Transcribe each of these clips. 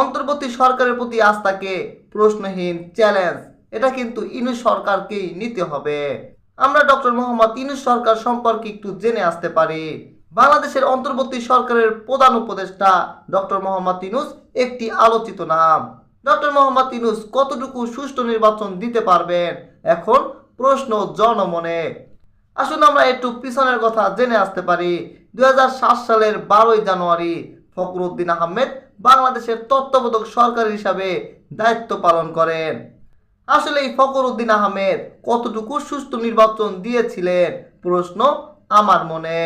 অন্তর্বর্তী সরকারের প্রতি আস্থাকে প্রশ্নহীন চ্যালেঞ্জ এটা কিন্তু ইনুস সরকারকেই নিতে হবে। আমরা ডক্টর মোহাম্মদ ইনুস সরকার সম্পর্কে একটু জেনে আসতে পারি। বাংলাদেশের অন্তর্বর্তী সরকারের প্রধান উপদেষ্টা ডক্টর মোহাম্মদ ইনুস একটি আলোচিত নাম। ডক্টর মোহাম্মদ ইনুস কতটুকু সুষ্ঠু নির্বাচন দিতে পারবেন? এখন প্রশ্ন জনমনে। আসুন আমরা একটু পিছনের কথা জেনে আসতে পারি। দুই হাজার সাত সালের বারোই জানুয়ারি ফখরুদ্দিন আহমেদ বাংলাদেশের তত্ত্বাবধায়ক সরকার হিসাবে দায়িত্ব পালন করেন। আসলে এই ফখরুদ্দিন আহমেদ কতটুকু সুষ্ঠু নির্বাচন দিয়েছিলেন? প্রশ্ন আমার মনে।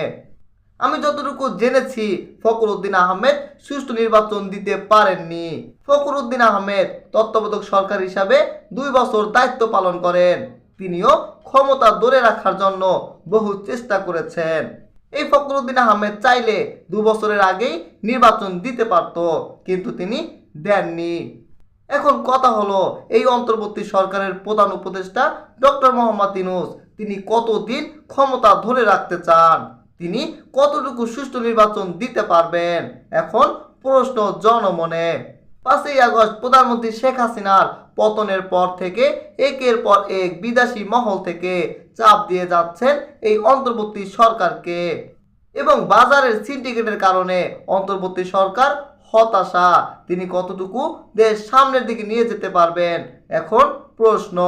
আমি যতটুকু জেনেছি, ফখরুদ্দিন আহমেদ সুষ্ঠু নির্বাচন দিতে পারেননি। ফখরুদ্দিন আহমেদ তত্ত্বাবধায়ক সরকার হিসাবে দুই বছর দায়িত্ব পালন করেন। তিনিও ক্ষমতা ধরে রাখার জন্য বহু চেষ্টা করেছেন। এই ফখরুদ্দিন আহমেদ চাইলে দু বছরের আগেই নির্বাচন দিতে পারত, কিন্তু তিনি দেননি। এখন কথা হলো, এই অন্তর্বর্তী সরকারের প্রধান উপদেষ্টা ডক্টর মোহাম্মদ ইনুস তিনি কতদিন ক্ষমতা ধরে রাখতে চান? তিনি কতটুকু সুষ্ঠু নির্বাচন দিতে পারবেন? এখন প্রশ্ন জনমনে। পাঁচই আগস্ট প্রধানমন্ত্রী শেখ হাসিনার পতনের পর থেকে একের পর এক বিদেশি মহল থেকে চাপ দিয়ে যাচ্ছেন এই অন্তর্বর্তী সরকারকে। এবং বাজারের সিন্ডিকেটের কারণে অন্তর্বর্তী সরকার হতাশা। তিনি কতটুকু দেশ সামনের দিকে নিয়ে যেতে পারবেন? এখন প্রশ্ন।